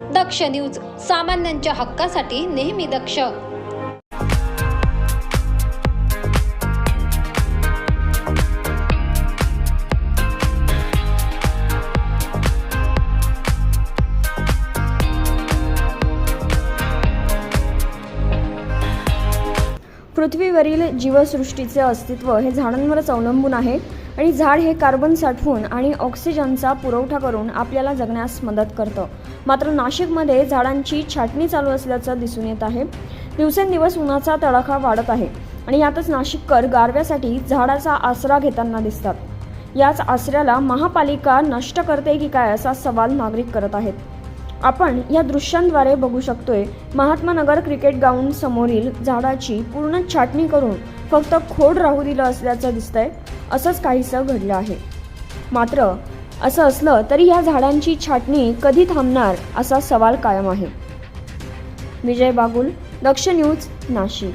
दक्ष news सामान्यांच्या हक्कासाठी नेहमी दक्ष. पृथ्वीवरील जीवसृष्टीचे अस्तित्व हे झाडांवरच अवलंबून आहे. आणि झाड हे कार्बन साठवून आणि ऑक्सिजनचा पुरवठा करून आपल्याला जगण्यास मदत करतं. मात्र नाशिकमध्ये झाडांची छाटणी चालू असल्याचं दिसून येत आहे. दिवसेंदिवस उन्हाचा तडाखा वाढत आहे आणि यातच नाशिककर गारव्यासाठी झाडाचा आसरा घेताना दिसतात. याच आसऱ्याला महापालिका नष्ट करते की काय असा सवाल नागरिक करत आहेत. आपण या दृश्यांद्वारे बघू शकतोय महात्मा नगर क्रिकेट ग्राउंड समोरील झाडाची पूर्ण छाटणी करून फक्त खोड राहू दिलं असल्याचं दिसतंय. असंच काहीसं घडलं आहे. मात्र असं असलं तरी या झाडांची छाटणी कधी थांबणार असा सवाल कायम आहे. विजय बागुल दक्ष न्यूज नाशिक.